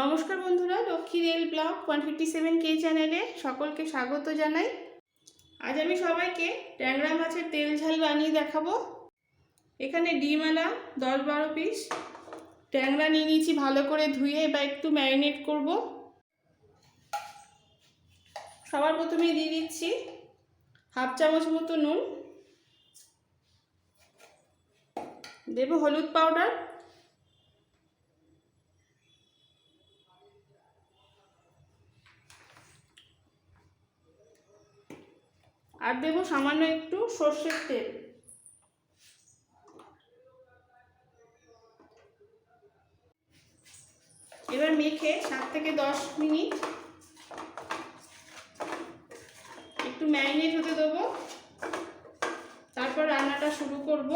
নমস্কার বন্ধুরা, Lakshmi rail blog one fifty seven কে চ্যানেলে সকলকে স্বাগত জানাই। আজ আমি সবাইকে ট্যাংরা মাছের তেল ঝাল বানিয়ে দেখাবো। এখানে ডিম আলা দশ বারো পিস। ট্যাংরা নিয়ে নিয়েছি ভালো করে ধুয়ে বা একটু ম্যারিনেট করব। সবার প্রথমে দিয়ে দিচ্ছি হাফ চামচ মতো নুন। দেব হলুদ পাউডার। আর দেবো সামান্য একটু সর্ষের তেল। এবার মেখে সাত থেকে দশ মিনিট একটু ম্যারিনেট হতে দেবো। তারপর রান্নাটা শুরু করব।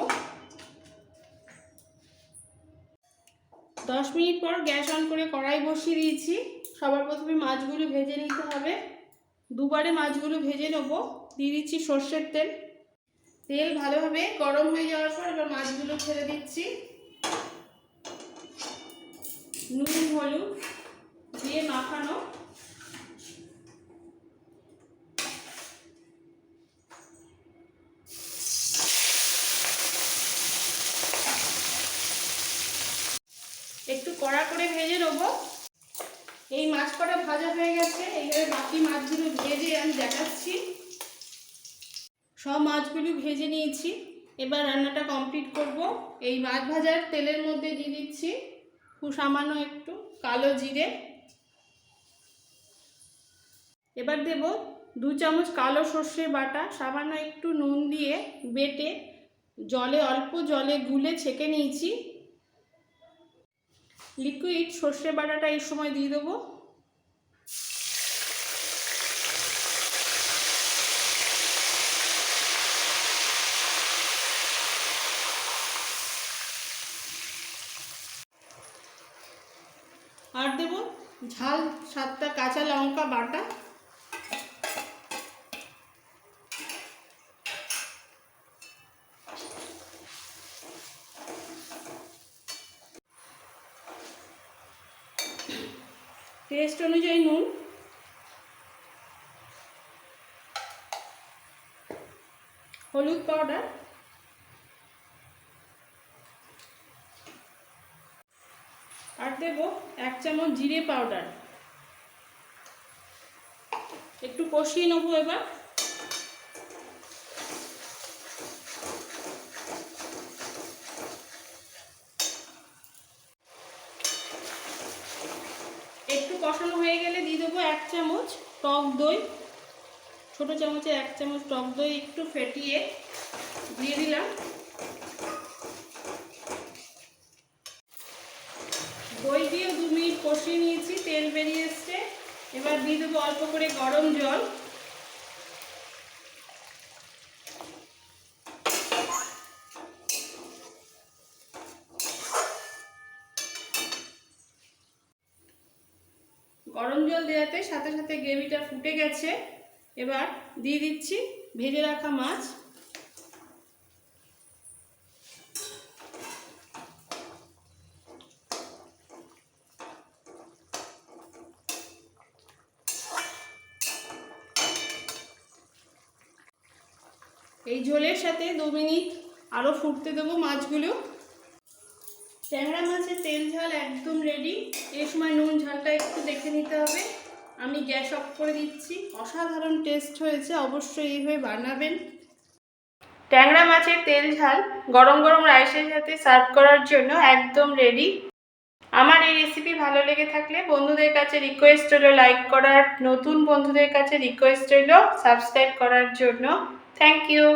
দশ মিনিট পর গ্যাস অন করে কড়াই বসিয়ে দিয়েছি। সবার প্রথমে মাছগুলো ভেজে নিতে হবে। দুবারে মাছগুলো ভেজে নেব। দিয়ে দিচ্ছি সর্ষের তেল। তেল ভালোভাবে গরম হয়ে যাওয়ার পর এবার মাছগুলো ছেড়ে দিচ্ছি। নুন, হলুদ দিয়ে মাখানো। একটু কড়া করে ভেজে নেব। এই মাছ কটা ভাজা হয়ে গেছে এইভাবে বাকি মাছগুলো ভেজে আমি দেখাচ্ছি। সব মাছগুলো ভেজে নিয়েছি, এবার রান্নাটা কমপ্লিট করব। এই মাছ ভাজার তেলের মধ্যে দিয়ে দিচ্ছি খুব সামান্য একটু কালো জিরে। এবার দেব দু চামচ কালো সর্ষে বাটা, সামান্য একটু নুন দিয়ে বেটে জলে, অল্প জলে গুলে ছেঁকে নিয়েছি। লিকুইড সর্ষে বাটাটা এই সময় দিয়ে দেবো। আর দেব ঝাল সাতটা কাঁচা লঙ্কা বাটা। টেস্ট অনুযায়ী নুন। হলুদ পাউডার আর দেব এক চামচ জিরে পাউডার একটু কষিয়ে নেব এবার একটু কষানো হয়ে গেলে দিয়ে দেবো এক চামচ টক দই। ছোটো চামচে এক চামচ টক দই একটু ফেটিয়ে দিয়ে দিলাম। দই দিয়ে দু মিনিট কষিয়ে নিয়েছি, তেল বেরিয়ে এসছে। এবার দিয়ে দেবো অল্প করে গরম জল। গরম জল দেওয়াতে সাথে সাথে গ্রেভিটা ফুটে গেছে। এবার দিয়ে দিচ্ছি ভেজে রাখা মাছ। এই ঝোলের সাথে দু মিনিট আরও ফুটতে দেবো মাছগুলো। ট্যাংরা মাছের তেল, ঝাল একদম রেডি এই সময় নুন, ঝালটা একটু দেখে নিতে হবে। আমি গ্যাস অফ করে দিচ্ছি। অসাধারণ টেস্ট হয়েছে, অবশ্যই এইভাবে বানাবেন। ট্যাংরা মাছের তেল, ঝাল গরম গরম রাইসের সাথে সার্ভ করার জন্য একদম রেডি আমার এই রেসিপি ভালো লেগে থাকলে বন্ধুদের কাছে রিকোয়েস্ট হলো লাইক করার। নতুন বন্ধুদের কাছে রিকোয়েস্ট হলো সাবস্ক্রাইব করার জন্য। Thank you